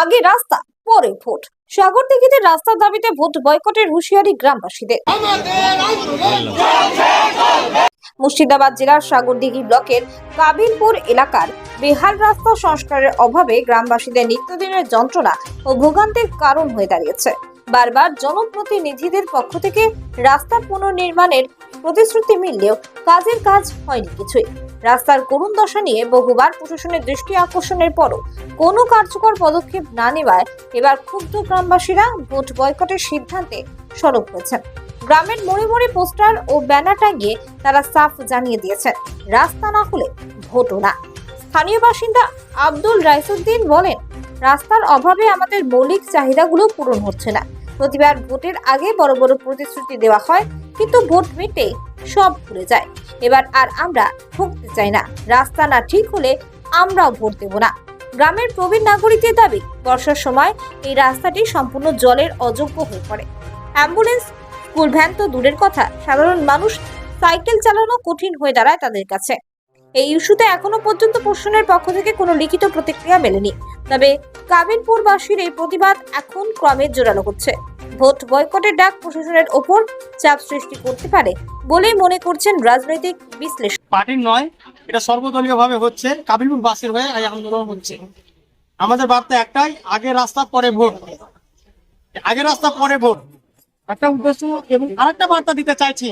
আগে রাস্তা, পরে ভোট। সাগরদিঘিতে রাস্তার দাবিতে ভোট বয়কটের হুঁশিয়ারি গ্রামবাসীদের। মুর্শিদাবাদ জেলার সাগরদিঘি ব্লকের কাবিলপুর এলাকার বেহাল রাস্তা সংস্কারের অভাবে গ্রামবাসীদের নিত্যদিনের যন্ত্রণা ও ভোগান্তির কারণ হয়ে দাঁড়িয়েছে। বারবার জনপ্রতিনিধিদের পক্ষ থেকে রাস্তা পুনর্নির্মাণের প্রতিশ্রুতি মিললেও কাজের কাজ হয়নি কিছুই। রাস্তার করুণ দশা নিয়ে বহুবার প্রশাসনের দৃষ্টি আকর্ষণের পরও কোনো কার্যকর পদক্ষেপ না নেওয়ায় এবার ক্ষুব্ধ গ্রামবাসীরা ভোট বয়কটের সিদ্ধান্তে সরব হয়েছেন। গ্রামের মোড়ে মোড়ে পোস্টার ও ব্যানার টাঙিয়ে তারা সাফ জানিয়ে দিয়েছেন, রাস্তা না হলে ভোটও না। স্থানীয় বাসিন্দা আব্দুল রাইসুদ্দিন বলেন, রাস্তার অভাবে আমাদের মৌলিক চাহিদাগুলো পূরণ হচ্ছে না। প্রতিবার ভোটের আগে বড় বড় প্রতিশ্রুতি দেওয়া হয়, কিন্তু ভোট মিটে সব ভুলে যায়। এবার আর আমরা ঠকতে চাই না। রাস্তা না ঠিক হলে আমরাও ভোট দেব না। গ্রামের প্রবীণ নাগরিকদের দাবি, বর্ষার সময় এই রাস্তাটি সম্পূর্ণ জলের অযোগ্য হয়ে পড়ে। অ্যাম্বুলেন্স, স্কুল ভ্যান তো দূরের কথা, সাধারণ মানুষ সাইকেল চালানো কঠিন হয়ে দাঁড়ায় তাদের কাছে। এই ইস্যুতে এখনও পর্যন্ত প্রশাসনের পক্ষ থেকে কোনো লিখিত প্রতিক্রিয়া মেলেনি। তবে কাবিনপুরবাসীর এই প্রতিবাদ এখন ক্রমে জোরালো হচ্ছে। ভোট বয়কটের ডাক প্রশাসনের ওপর চাপ সৃষ্টি করতে পারে বলেই মনে করছেন রাজনৈতিক বিশ্লেষক। পার্টির নয়, এটা সর্বদলীয় ভাবে হচ্ছে। কাবিলপুর বাসের হয়ে এই আন্দোলন হচ্ছে। আমাদের বার্তা একটাই, আগে রাস্তা, পরে ভোট। আগে রাস্তা, পরে ভোট। একটা উদ্দেশ্য এবং আরেকটা বার্তা দিতে চাইছি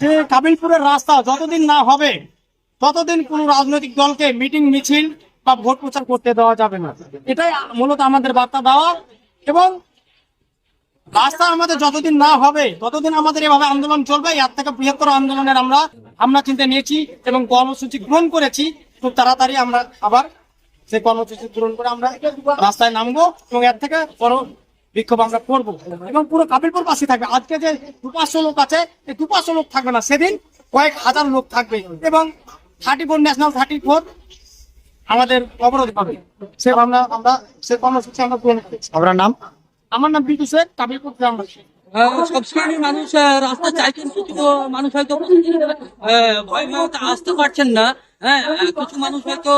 যে কাবিলপুরের রাস্তা যতদিন না হবে, ততদিন কোন রাজনৈতিক দলকে মিটিং, মিছিল বা ভোট প্রচার করতে দেওয়া যাবে না। এটাই মূলত আমাদের বার্তা দেওয়া এবং রাস্তা আমাদের যতদিন না হবে, ততদিন আমাদের এভাবে আন্দোলন চলবে। এর থেকে বৃহত্তর আন্দোলনের আমরা আমরা চিন্তা নিয়েছি এবং কর্মসূচি গ্রহণ করেছি। খুব তাড়াতাড়ি আমরা আবার সেই কর্মসূচি পূরণ করে আমরা রাস্তায় নামবো এবং এর থেকে বড় বিক্ষোভ আমরা করব। এবং পুরো কাবিলপুর পাশে থাকবে। আজকে যে দু পাঁচশো লোক আছে, এই দু পাঁচশো লোক থাকবে না। সেদিন কয়েক হাজার লোক থাকবে। এবং thirty four national thirty four আমাদের অবরোধ পাবে সে ভাবনা আমরা, সে কর্মসূচি আমরা গ্রহণ করেছি। আপনার নাম? আমার নাম বিটু শেখ কাবিলপুর গ্রামবাসী। সব শ্রেণির মানুষ রাস্তা চাইছেন কিন্তু মানুষ হয়তো আহ, ভয় আসতে পারছেন না। হ্যাঁ কিছু মানুষ হয়তো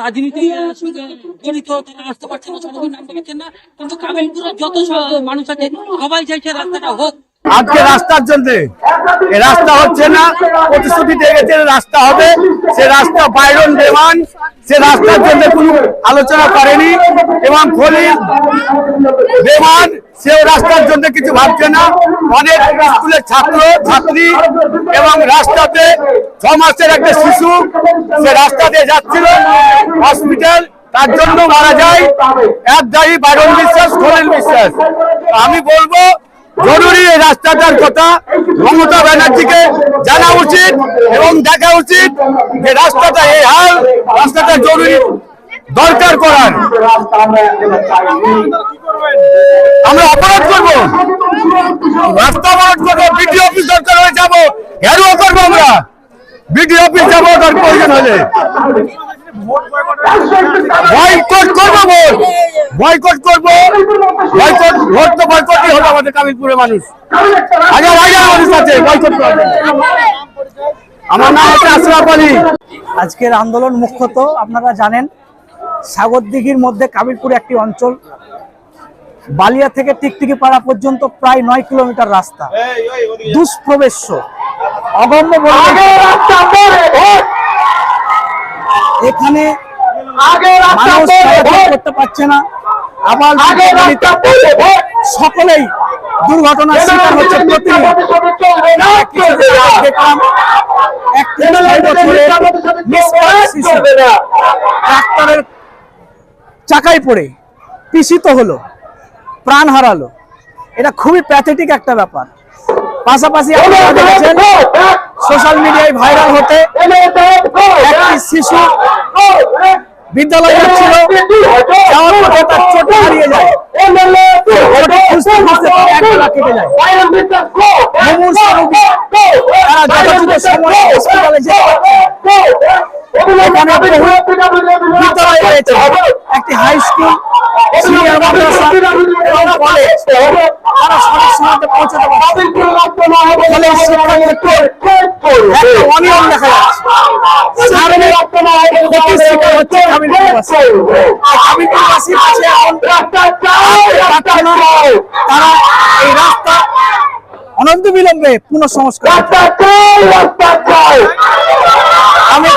রাজনীতির সঙ্গে জড়িত তারা আসতে পারছেন না সবাই নামতে পারছেন না। কিন্তু কামিলপুরের যত মানুষ আছে সবাই চাইছে রাস্তাটা হোক। আজকে রাস্তার জন্য। রাস্তা হচ্ছে না প্রতিশ্রুতি দিয়ে গেছে রাস্তা হবে। সে রাস্তা বাইরন দেওয়ান সে রাস্তার জন্য কোনো আলোচনা করেনি এবং খলিল দেওয়ান সেও রাস্তার জন্য কিছু ভাবছে না। অনেক স্কুলের ছাত্র, ছাত্রী এবং রাস্তাতে ছ মাসের একটা শিশু, সে রাস্তা দিয়ে যাচ্ছিল হসপিটাল, তার জন্য মারা যায়। এক দায়ী বাইরন বিশ্বাস, খলিল বিশ্বাস। আমি বলব জরুরি এই রাস্তাটার কথা মমতা ব্যানার্জিকে জানা উচিত এবং দেখা উচিত যে রাস্তাটা এই হাল, রাস্তাটা জরুরি। দরকার করার। আমরা অপরাধ করব। রাস্তা অপরাধ করব বিডিও অফিস দরকার হয়ে যাব ঘেরুয়া বিডিও অফিস যাব তার প্রয়োজন হলে বয়কট করব ভোট। বয়কট করব। বয়কট ভোট তো বয়কটই হলো আমাদের কামিলপুরের মানুষ। হাজার হাজার মানুষ আছে বয়কট আমার নাম হচ্ছে আশরাফ আলী। আজকের আন্দোলন মুখ্যত আপনারা জানেন সাগরদিঘির মধ্যে কাবিলপুর একটি অঞ্চল। বালিয়া থেকে টিকটিকি পাড়া পর্যন্ত প্রায় নয় কিলোমিটার রাস্তা। দুষ্প্রবেশ্য। অগম্য এখানে করতে পারছে না। আবার সকলেই দুর্ঘটনার শিকার হচ্ছে ট্রাক্টরের চাকায় পড়ে পিষিত হলো প্রাণ হারালো। এটা খুবই প্যাথেটিক একটা ব্যাপার। পাশাপাশি আপনারা দেখেছেন সোশ্যাল মিডিয়ায় ভাইরাল হতে একটি শিশু বিদ্যালয়ে যাচ্ছিল যাওয়ার পথে তার চোটে হারিয়ে যায় চোটে খুঁজতে খুঁজতে তার এক বেলা কেটে যায় তারা যথাযথ সময়ে হসপিটালে যেতে পারছে না। এখানে বহু বিদ্যালয় রয়েছে একটি হাই স্কুল সিনিয়র মাদ্রাসা এবং কলেজ তারা সঠিক সময়তে পৌঁছাতে পারছে। ফলে শিক্ষাক্ষেত্রে অনিয়ম দেখা অনন্ত বিলম্বে পুনঃসংস্কার। আমি